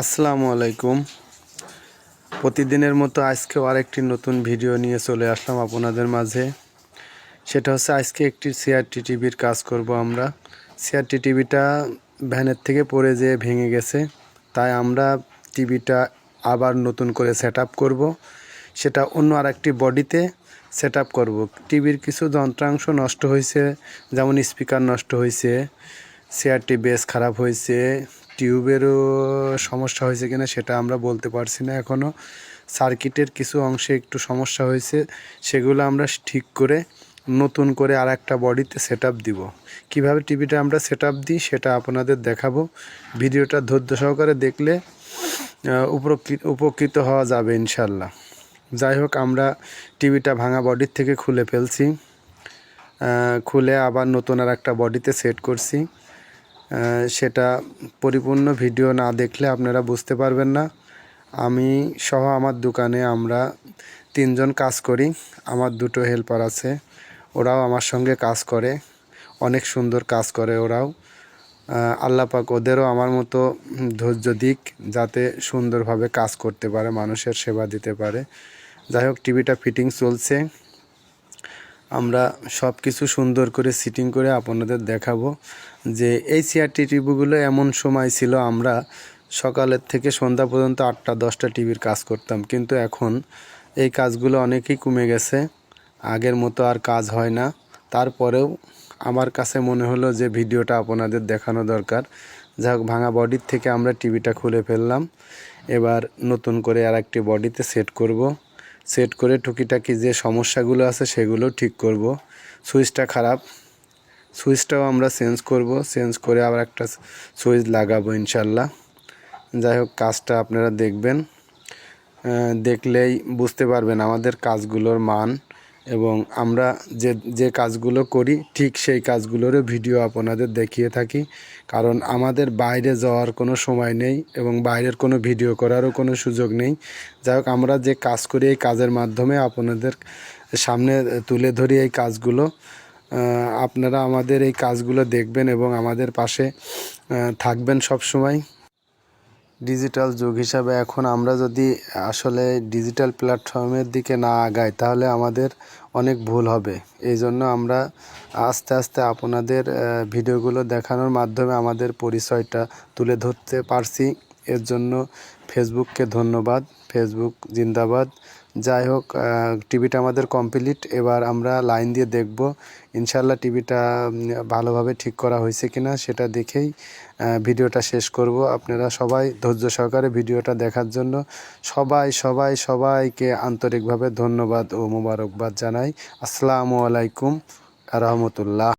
আসসালামু আলাইকুম। প্রতিদিনের মতো আজকেও আরেকটি নতুন ভিডিও নিয়ে চলে আসলাম আপনাদের মাঝে। সেটা হচ্ছে আজকে একটি সিআরটি টিভির কাজ করব আমরা। সিআরটি টিভিটা ভ্যানের থেকে পড়ে যেয়ে ভেঙে গেছে। তাই আমরা টিভিটা আবার নতুন করে সেট আপ করব। সেটা অন্য আরেকটি বডিতে সেট আপ করব টিভির কিছু যন্ত্রাংশ নষ্ট হয়েছে, যেমন স্পিকার নষ্ট হয়েছে সিআরটি বেস খারাপ হয়েছে টিউবেরও সমস্যা হয়েছে কিনা সেটা আমরা বলতে পারছি না এখনও সার্কিটের কিছু অংশে একটু সমস্যা হয়েছে, সেগুলো আমরা ঠিক করে নতুন করে আর একটা বডিতে সেট আপ দিব। কীভাবে টিভিটা আমরা সেট দিই সেটা আপনাদের দেখাবো। ভিডিওটা ধৈর্য সহকারে দেখলে উপকৃত হওয়া যাবে ইনশাল্লাহ। যাই হোক, আমরা টিভিটা ভাঙা বডির থেকে খুলে ফেলছি। খুলে আবার নতুন আর একটা বডিতে সেট করছি। সেটা পরিপূর্ণ ভিডিও না দেখলে আপনারা বুঝতে পারবেন না। আমি সহ আমার দোকানে আমরা তিনজন কাজ করি। আমার দুটো হেল্পার আছে ওরাও আমার সঙ্গে কাজ করে অনেক সুন্দর কাজ করে ওরাও। আহ, আল্লাহ পাক ওদেরও আমার মতো ধৈর্য দিক যাতে সুন্দরভাবে কাজ করতে পারে মানুষের সেবা দিতে পারে। যাই হোক টিভিটা ফিটিং চলছে। আমরা সব কিছু সুন্দর করে সিটিং করে আপনাদের দেখাবো যে এই সিআরটি টিভিগুলো এমন সময় ছিল আমরা সকালের থেকে সন্ধ্যা পর্যন্ত আটটা, দশটা টিভির কাজ করতাম। কিন্তু এখন এই কাজগুলো অনেকই কমে গেছে। আগের মতো আর কাজ হয় না। তারপরেও আমার কাছে মনে হলো যে ভিডিওটা আপনাদের দেখানো দরকার। যাই হোক ভাঙা বডির থেকে আমরা টিভিটা খুলে ফেললাম। এবার নতুন করে আর একটি বডিতে সেট করব। সেট করে টুকিটাকি যে সমস্যাগুলো আছে সেগুলো ঠিক করব। সুইচটা খারাপ। সুইচটাও আমরা চেঞ্জ করব। চেঞ্জ করে আবার একটা সুইচ লাগাবো ইনশাল্লাহ। যাই হোক, কাজটা আপনারা দেখবেন। দেখলেই বুঝতে পারবেন আমাদের কাজগুলোর মান। এবং আমরা যে যে কাজগুলো করি, ঠিক সেই কাজগুলোরও ভিডিও আপনাদের দেখিয়ে থাকি। কারণ আমাদের বাইরে যাওয়ার কোনো সময় নেই এবং বাইরের কোনো ভিডিও করারও কোনো সুযোগ নেই। যাই হোক, আমরা যে কাজ করি এই কাজের মাধ্যমে আপনাদের সামনে তুলে ধরি এই কাজগুলো। আপনারা আমাদের এই কাজগুলো দেখবেন এবং আমাদের পাশে থাকবেন সব সময় ডিজিটাল যুগ হিসাবে এখন আমরা যদি আসলে ডিজিটাল প্ল্যাটফর্মের দিকে না আগাই, তাহলে আমাদের অনেক ভুল হবে। এই জন্য আমরা আস্তে আস্তে আপনাদের ভিডিওগুলো দেখানোর মাধ্যমে আমাদের পরিচয়টা তুলে ধরতে পারছি। এর জন্য ফেসবুককে ধন্যবাদ। ফেসবুক জিন্দাবাদ। যাই হোক টিভিটা আমাদের কমপ্লিট এবার আমরা লাইন দিয়ে দেখব ইনশাল্লাহ টিভিটা ভালোভাবে ঠিক করা হয়েছে কিনা সেটা দেখেই ভিডিওটা শেষ করব। আপনারা সবাই ধৈর্য সহকারে ভিডিওটা দেখার জন্য সবাই সবাই, সবাইকে আন্তরিকভাবে ধন্যবাদ ও মোবারকবাদ জানাই। আসসালামু আলাইকুম রহমতুল্লাহ।